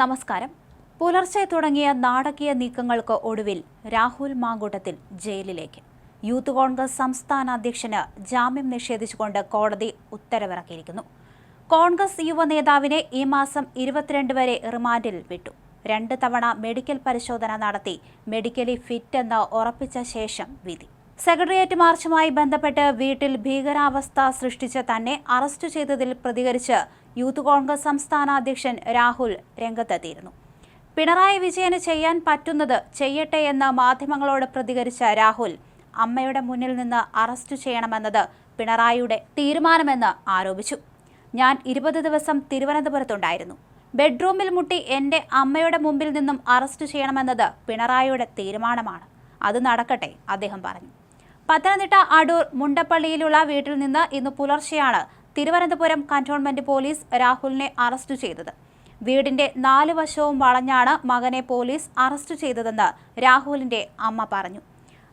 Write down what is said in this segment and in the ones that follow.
നമസ്കാരം. പുലർച്ചെ തുടങ്ങിയ നാടകീയ നീക്കങ്ങൾക്ക് ഒടുവിൽ രാഹുൽ മാങ്കൂട്ടത്തിൽ ജയിലിലേക്ക്. യൂത്ത് കോൺഗ്രസ് സംസ്ഥാന അധ്യക്ഷന് ജാമ്യം നിഷേധിച്ചുകൊണ്ട് കോടതി ഉത്തരവിറക്കിയിരിക്കുന്നു. കോൺഗ്രസ് യുവ നേതാവിനെ ഈ മാസം ഇരുപത്തിരണ്ട് വരെ റിമാൻഡിൽ വിട്ടു. രണ്ട് തവണ മെഡിക്കൽ പരിശോധന നടത്തി മെഡിക്കലി ഫിറ്റ് എന്ന് ഉറപ്പിച്ച ശേഷം വിധി. സെക്രട്ടേറിയറ്റ് മാർച്ചുമായി ബന്ധപ്പെട്ട് വീട്ടിൽ ഭീകരാവസ്ഥ സൃഷ്ടിച്ച തന്നെ അറസ്റ്റ് ചെയ്തതിൽ പ്രതികരിച്ച് യൂത്ത് കോൺഗ്രസ് സംസ്ഥാന അധ്യക്ഷൻ രാഹുൽ രംഗത്തെത്തിയിരുന്നു. പിണറായി വിജയന് ചെയ്യാൻ പറ്റുന്നത് ചെയ്യട്ടെ എന്ന് മാധ്യമങ്ങളോട് പ്രതികരിച്ച രാഹുൽ അമ്മയുടെ മുന്നിൽ നിന്ന് അറസ്റ്റ് ചെയ്യണമെന്നത് പിണറായിയുടെ തീരുമാനമെന്ന് ആരോപിച്ചു. ഞാൻ ഇരുപത് ദിവസം തിരുവനന്തപുരത്തുണ്ടായിരുന്നു. ബെഡ്റൂമിൽ മുട്ടി എന്റെ അമ്മയുടെ മുമ്പിൽ നിന്നും അറസ്റ്റ് ചെയ്യണമെന്നത് പിണറായിയുടെ തീരുമാനമാണ്. അത് നടക്കട്ടെ അദ്ദേഹം പറഞ്ഞു. പത്തനംതിട്ട അടൂർ മുണ്ടപ്പള്ളിയിലുള്ള വീട്ടിൽ നിന്ന് ഇന്ന് പുലർച്ചെയാണ് തിരുവനന്തപുരം കന്റോൺമെന്റ് പോലീസ് രാഹുലിനെ അറസ്റ്റ് ചെയ്തത്. വീടിന്റെ നാല് വശവും വളഞ്ഞാണ് മകനെ പോലീസ് അറസ്റ്റ് ചെയ്തതെന്ന് രാഹുലിന്റെ അമ്മ പറഞ്ഞു.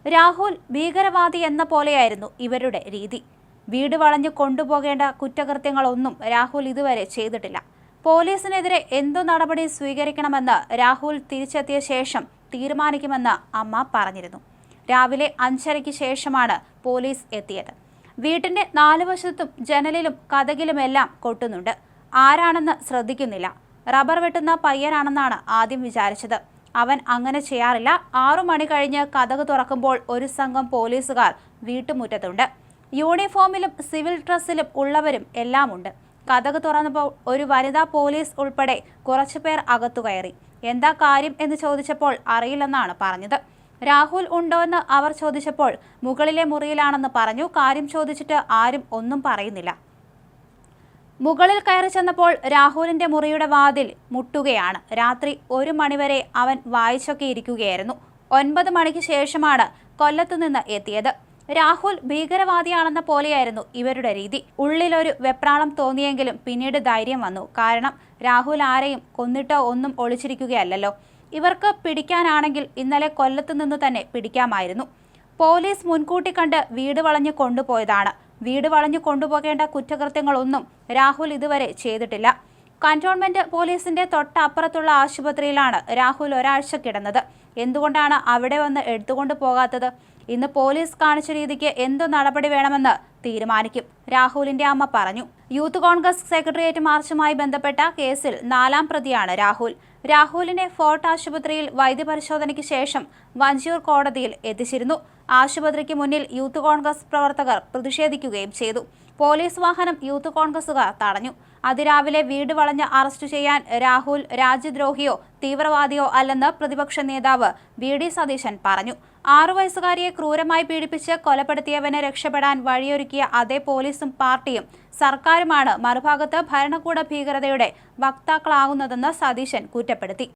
രാഹുൽ ഭീകരവാദി എന്ന പോലെയായിരുന്നു ഇവരുടെ രീതി. വീട് വളഞ്ഞു കൊണ്ടുപോകേണ്ട കുറ്റകൃത്യങ്ങളൊന്നും രാഹുൽ ഇതുവരെ ചെയ്തിട്ടില്ല. പോലീസിനെതിരെ എന്തു നടപടി സ്വീകരിക്കണമെന്ന് രാഹുൽ തിരിച്ചെത്തിയ ശേഷം തീരുമാനിക്കുമെന്ന് അമ്മ പറഞ്ഞിരുന്നു. രാവിലെ അഞ്ചരയ്ക്ക് ശേഷമാണ് പോലീസ് എത്തിയത്. വീട്ടിന്റെ നാല് വശത്തും ജനലിലും കഥകിലുമെല്ലാം കൊട്ടുന്നുണ്ട്. ആരാണെന്ന് ശ്രദ്ധിക്കുന്നില്ല. റബ്ബർ വെട്ടുന്ന പയ്യനാണെന്നാണ് ആദ്യം വിചാരിച്ചത്. അവൻ അങ്ങനെ ചെയ്യാറില്ല. ആറു മണി കഴിഞ്ഞ് കഥക് തുറക്കുമ്പോൾ ഒരു സംഘം പോലീസുകാർ വീട്ടുമുറ്റത്തുണ്ട്. യൂണിഫോമിലും സിവിൽ ഡ്രസ്സിലും ഉള്ളവരും എല്ലാമുണ്ട്. കഥക് തുറന്നപ്പോൾ ഒരു വനിതാ പോലീസ് ഉൾപ്പെടെ കുറച്ചുപേർ അകത്തു കയറി. എന്താ കാര്യം എന്ന് ചോദിച്ചപ്പോൾ അറിയില്ലെന്നാണ് പറഞ്ഞത്. രാഹുൽ ഉണ്ടോയെന്ന് അവർ ചോദിച്ചപ്പോൾ മുകളിലെ മുറിയിലാണെന്ന് പറഞ്ഞു. കാര്യം ചോദിച്ചിട്ട് ആരും ഒന്നും പറയുന്നില്ല. മുകളിൽ കയറി ചെന്നപ്പോൾ രാഹുലിന്റെ മുറിയുടെ വാതിൽ മുട്ടുകയാണ്. രാത്രി ഒരു മണിവരെ അവൻ വായിച്ചൊക്കെ ഇരിക്കുകയായിരുന്നു ഒൻപത് മണിക്ക് ശേഷമാണ് കൊല്ലത്തു നിന്ന് എത്തിയത്. രാഹുൽ ഭീകരവാദിയാണെന്ന പോലെയായിരുന്നു ഇവരുടെ രീതി. ഉള്ളിലൊരു വെപ്രാളം തോന്നിയെങ്കിലും പിന്നീട് ധൈര്യം വന്നു. കാരണം രാഹുൽ ആരെയും കൊന്നിട്ടോ ഒന്നും ഒളിച്ചിരിക്കുകയല്ലല്ലോ. ഇവർക്ക് പിടിക്കാനാണെങ്കിൽ ഇന്നലെ കൊല്ലത്തു നിന്ന് തന്നെ പിടിക്കാമായിരുന്നു. പോലീസ് മുൻകൂട്ടി കണ്ട് വീട് വളഞ്ഞു കൊണ്ടുപോയതാണ്. വീട് വളഞ്ഞു കൊണ്ടുപോകേണ്ട കുറ്റകൃത്യങ്ങളൊന്നും രാഹുൽ ഇതുവരെ ചെയ്തിട്ടില്ല. കന്റോൺമെന്റ് പോലീസിന്റെ തൊട്ടപ്പുറത്തുള്ള ആശുപത്രിയിലാണ് രാഹുൽ ഒരാഴ്ച കിടന്നത്. എന്തുകൊണ്ടാണ് അവിടെ വന്ന് എടുത്തുകൊണ്ട് പോകാത്തത്? ഇന്ന് പോലീസ് കാണിച്ച രീതിക്ക് എന്തു നടപടി വേണമെന്ന് തീരുമാനിക്കും രാഹുലിന്റെ അമ്മ പറഞ്ഞു. യൂത്ത് കോൺഗ്രസ് സെക്രട്ടേറിയറ്റ് മാർച്ചുമായി ബന്ധപ്പെട്ട കേസിൽ നാലാം പ്രതിയാണ് രാഹുൽ. രാഹുലിനെ ഫോർട്ട് ആശുപത്രിയിൽ വൈദ്യപരിശോധനയ്ക്ക് ശേഷം വഞ്ചിയൂർ കോടതിയിൽ എത്തിച്ചിരുന്നു. ആശുപത്രിക്ക് മുന്നിൽ യൂത്ത് കോൺഗ്രസ് പ്രവർത്തകർ പ്രതിഷേധിക്കുകയും ചെയ്തു. പോലീസ് വാഹനം യൂത്ത് കോൺഗ്രസുകാർ തടഞ്ഞു. അതിരാവിലെ വീട് വളഞ്ഞ് അറസ്റ്റ് ചെയ്യാൻ രാഹുൽ രാജ്യദ്രോഹിയോ തീവ്രവാദിയോ അല്ലെന്ന് പ്രതിപക്ഷ നേതാവ് വി ഡി സതീശൻ പറഞ്ഞു. ആറു വയസ്സുകാരിയെ ക്രൂരമായി പീഡിപ്പിച്ച് കൊലപ്പെടുത്തിയവനെ രക്ഷപ്പെടാൻ വഴിയൊരുക്കിയ അതേ പോലീസും പാർട്ടിയും സർക്കാരുമാണ് മറുഭാഗത്ത് ഭരണകൂട ഭീകരതയുടെ വക്താക്കളാകുന്നതെന്ന് സതീശൻ കുറ്റപ്പെടുത്തി.